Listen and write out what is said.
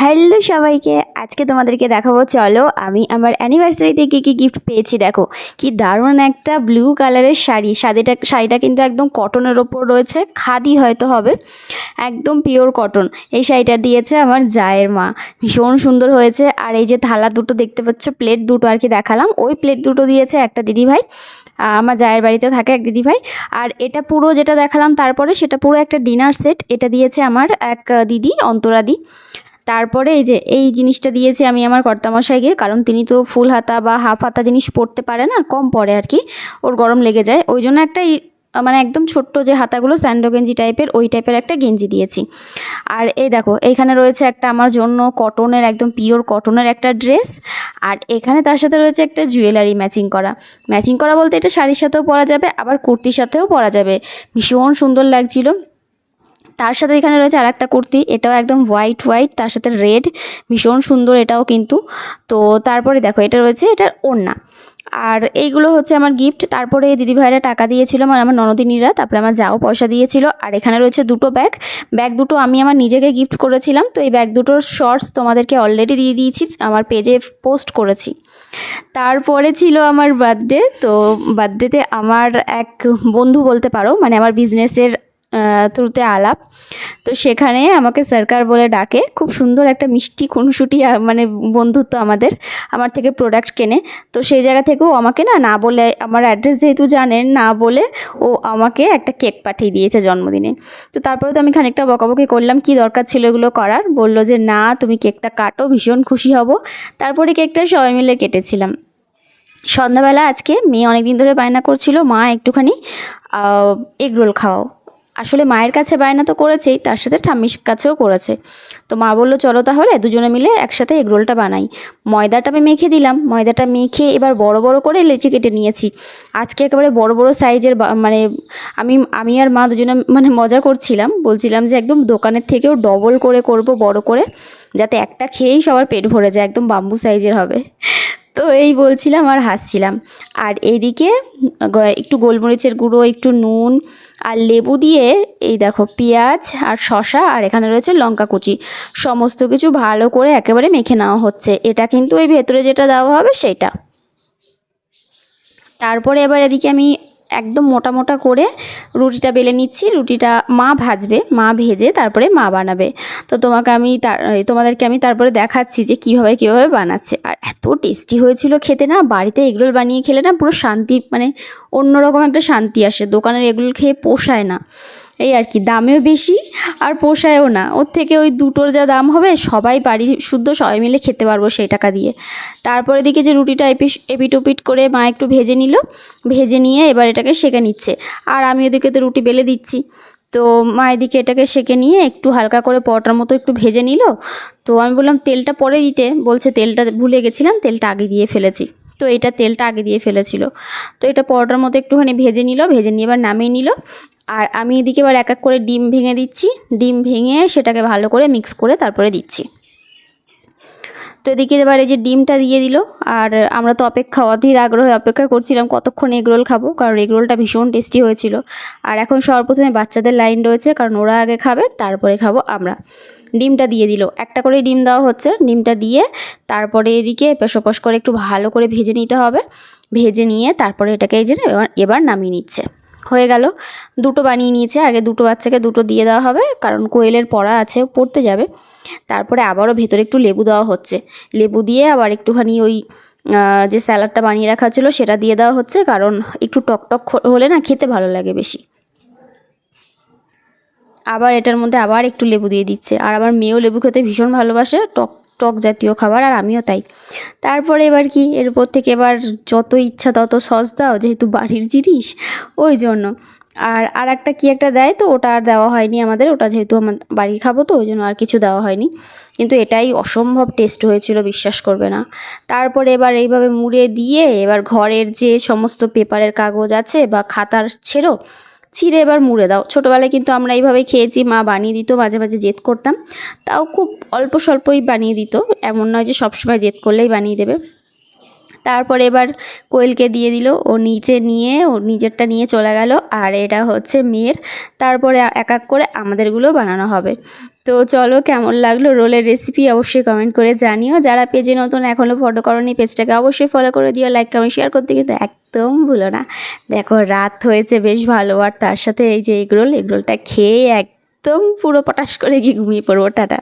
Hello সবাইকে, আজকে তোমাদেরকে দেখাবো, চলো আমি আমার অ্যানিভার্সারিতে কী কী গিফট পেয়েছি, দেখো। কি দারুণ একটা ব্লু কালারের শাড়ি। শাড়িটা শাড়িটা কিন্তু একদম কটনের ওপর রয়েছে, খাদি হয়তো হবে, একদম পিওর কটন এই শাড়িটা দিয়েছে আমার জায়ের মা। ভীষণ সুন্দর হয়েছে। আর এই যে থালা দুটো দেখতে পাচ্ছ প্লেট দুটো আর কি দেখালাম। ওই প্লেট দুটো দিয়েছে একটা দিদিভাই আমার জায়ের বাড়িতে থাকে এক দিদিভাই আর এটা পুরো যেটা দেখালাম তারপরে, সেটা পুরো একটা ডিনার সেট এটা দিয়েছে আমার এক দিদি, অন্তরাদি। তারপরে এই যে, এই জিনিসটা দিয়েছি আমি আমার কর্তামশাইকে, কারণ তিনি তো ফুল হাতা বা হাফ হাতা জিনিস পরতে পারে না, কম পরে আর কি, ওর গরম লেগে যায়। ওই জন্য একটা মানে একদম ছোট্ট যে হাতাগুলো স্যান্ডো গেঞ্জি টাইপের, ওই টাইপের একটা গেঞ্জি দিয়েছি। আর এই দেখো এইখানে রয়েছে একটা আমার জন্য কটনের, একদম পিওর কটনের একটা ড্রেস, আর এখানে তার সাথে রয়েছে একটা জুয়েলারি ম্যাচিং করা। ম্যাচিং করা বলতে এটা শাড়ির সাথেও পরা যাবে, আবার কুর্তির সাথেও পরা যাবে। ভীষণ সুন্দর লাগছিল। তার সাথে এখানে রয়েছে আর একটা কুর্তি, এটাও একদম হোয়াইট হোয়াইট তার সাথে রেড ভীষণ সুন্দর এটাও কিন্তু। তো তারপরে দেখো, এটা রয়েছে এটার ওড়না। আর এইগুলো হচ্ছে আমার গিফট তারপরে দিদিভাইরা টাকা দিয়েছিল মানে আমার ননদিনীরা, তারপরে আমার যাও পয়সা দিয়েছিল। আর এখানে রয়েছে দুটো ব্যাগ ব্যাগ দুটো আমি আমার নিজেকে গিফট করেছিলাম, তো এই ব্যাগ দুটোর শর্টস তোমাদেরকে অলরেডি দিয়ে দিয়েছি, আমার পেজে পোস্ট করেছি। তারপরে ছিল আমার বার্থডে তো বার্থডেতে আমার এক বন্ধু বলতে পারো মানে আমার বিজনেসের থ্রুতে আলাপ। তো সেখানে আমাকে সরকার বলে ডাকে, খুব সুন্দর একটা মিষ্টি খুনসুটি মানে বন্ধুত্ব আমাদের, আমার থেকে প্রোডাক্ট কেনে। তো সেই জায়গা থেকেও আমাকে না না বলে, আমার অ্যাড্রেস যেহেতু জানেন, না বলে ও আমাকে একটা কেক পাঠিয়ে দিয়েছে জন্মদিনে। তো তারপরে তো আমি খানিকটা বকাবকি করলাম, কি দরকার ছিল এগুলো করার? বলল যে, না, তুমি কেকটা কাটো, ভীষণ খুশি হব। তারপরে কেকটা সবাই মিলে কেটেছিলাম। সন্ধ্যাবেলা আজকে মেয়ে অনেক দিন ধরে বায়না করছিল, মা, একটুখানি এগরোল খাওয়াও আসলে মায়ের কাছে বায়না তো করেছেই, তার সাথে ঠাম্মির কাছেও করেছে। তো মা বলল, চলো তাহলে, দুজনে মিলে একসাথে এগ রোলটা বানাই। ময়দাটা আমি মেখে দিলাম। ময়দাটা মেখে এবার বড় বড় করে লেচি কেটে নিয়েছি। আজকে একেবারে বড় বড় সাইজের মানে আমি আমি আর মা দুজনে মানে মজা করছিলাম। বলছিলাম যে একদম দোকানের থেকেও ডবল করে করব, বড় করে, যাতে একটা খেয়েই সবার পেট ভরে যায়, একদম বাম্বু সাইজের হবে। তো এই বলছিলাম আর হাসছিলাম। আর এইদিকে একটু গোলমরিচের গুঁড়ো, একটু নুন আর লেবু দিয়ে এই দেখো পেঁয়াজ আর শশা আর এখানে রয়েছে লঙ্কা কুচি। সমস্ত কিছু ভালো করে একেবারে মেখে নেওয়া হচ্ছে। এটা কিন্তু ওই ভেতরে যেটা দেওয়া হবে সেটা। তারপরে এবার এদিকে আমি একদম মোটা মোটা করে রুটিটা বেলে নিচ্ছি, রুটিটা মা ভাজবে, মা ভেজে তারপরে মা বানাবে। তো তোমাকে আমি তার তোমাদেরকে আমি তারপরে দেখাচ্ছি যে কীভাবে কীভাবে বানাচ্ছে। আর এত টেস্টি হয়েছিল খেতে না, বাড়িতে এগরোল বানিয়ে খেলে না পুরো শান্তি মানে অন্যরকম একটা শান্তি আসে। দোকানের এগুলো খেয়ে পোষায় না। এই আর কি, দামেও বেশি আর পোষায়ও না। ওর থেকে ওই দুটোর যা দাম হবে, সবাই বাড়ির শুদ্ধ সবাই মিলে খেতে পারব সেই টাকা দিয়ে। তারপরে দিকে যে রুটিটা এপিস, এপিটোপিট করে মা একটু ভেজে নিল। ভেজে নিয়ে এবার এটাকে সেঁকে নিচ্ছে। আর আমি ওদিকে তো রুটি বেলে দিচ্ছি। তো মা এদিকে এটাকে সেঁকে নিয়ে একটু হালকা করে পরোটার মতো একটু ভেজে নিল। তো আমি বললাম, তেলটা পরে দিতে। বলছে, তেলটা ভুলে গেছিলাম, তেলটা আগে দিয়ে ফেলেছি। তো এটা তেলটা আগে দিয়ে ফেলেছিল। তো এটা পরোটার মতো একটুখানি ভেজে নিল, ভেজে নিয়ে এবার নামিয়ে নিল। আর আমি এদিকে এবার এক এক করে ডিম ভেঙে দিচ্ছি। ডিম ভেঙে সেটাকে ভালো করে মিক্স করে তারপরে দিচ্ছি। তো এদিকে এবার এই যে ডিমটা দিয়ে দিল। আর আমরা তো অপেক্ষা, অধীর আগ্রহে অপেক্ষা করছিলাম কতক্ষণ এগরোল খাব, কারণ এগরোলটা ভীষণ টেস্টি হয়েছিল। আর এখন সর্বপ্রথমে বাচ্চাদের লাইন রয়েছে, কারণ ওরা আগে খাবে, তারপরে খাব আমরা। ডিমটা দিয়ে দিল। একটা করে ডিম দেওয়া হচ্ছে। ডিমটা দিয়ে তারপরে এদিকে পেশোপশ করে একটু ভালো করে ভেজে নিতে হবে। ভেজে নিয়ে তারপরে এটাকে এই যে এবার এবার নামিয়ে নিচ্ছে। হয়ে গেল। দুটো বানিয়ে নিয়েছে। আগে দুটো বাচ্চাকে দুটো দিয়ে দেওয়া হবে, কারণ কোয়েলের পড়া আছে পড়তে যাবে। তারপরে আবারও ভেতরে একটু লেবু দেওয়া হচ্ছে। লেবু দিয়ে আবার একটুখানি ওই যে স্যালাডটা বানিয়ে রাখা ছিল, সেটা দিয়ে দেওয়া হচ্ছে, কারণ একটু টক টক হলে না খেতে ভালো লাগে বেশি। আবার এটার মধ্যে আবার একটু লেবু দিয়ে দিচ্ছে। আর আমার মেয়েও লেবু খেতে ভীষণ ভালোবাসে। টক টক জাতীয় খাবার, আর আমিও তাই। তারপরে এবার কি, এরপর থেকে এবার যত ইচ্ছা তত সস দাও, যেহেতু বাড়ির জিনিস, ওই জন্য। আর আর একটা কী একটা দেয় তো, ওটা আর দেওয়া হয়নি আমাদের, ওটা যেহেতু আমার বাড়ি খাব তো, ওই জন্য আর কিছু দেওয়া হয়নি। কিন্তু এটাই অসম্ভব টেস্ট হয়েছিল, বিশ্বাস করবে না। তারপরে এবার এইভাবে মুড়ে দিয়ে, এবার ঘরের যে সমস্ত পেপারের কাগজ আছে বা খাতার ছেড়ো ছিঁড়ে এবার মুড়ে দাও। ছোটোবেলায় কিন্তু আমরা এইভাবে খেয়েছি, মা বানিয়ে দিত, মাঝে মাঝে জেদ করতাম। তাও খুব অল্প স্বল্পই বানিয়ে দিত। এমন নয় যে সবসময় জেদ করলেই বানিয়ে দেবে। তারপরে এবার কোয়েলকে দিয়ে দিল। ও নিচে নিয়ে, ও নিজেরটা নিয়ে চলে গেল। আর এটা হচ্ছে মেয়ের। তারপরে এক এক করে আমাদেরগুলো বানানো হবে। তো চলো কেমন লাগল রোলের রেসিপি অবশ্যই কমেন্ট করে জানিও। যারা পেজে নতুন এখনও ফটো করনি, পেজটাকে অবশ্যই ফলো করে দিও। লাইক কমেন্ট শেয়ার করতে কিন্তু একদম ভুলো না। দেখো, রাত হয়েছে বেশ ভালো। আর তার সাথে এই যে এগরোল এগরোলটা খেয়ে একদম পুরো পটাশ করে গিয়ে ঘুমিয়ে পড়ব। টাটা।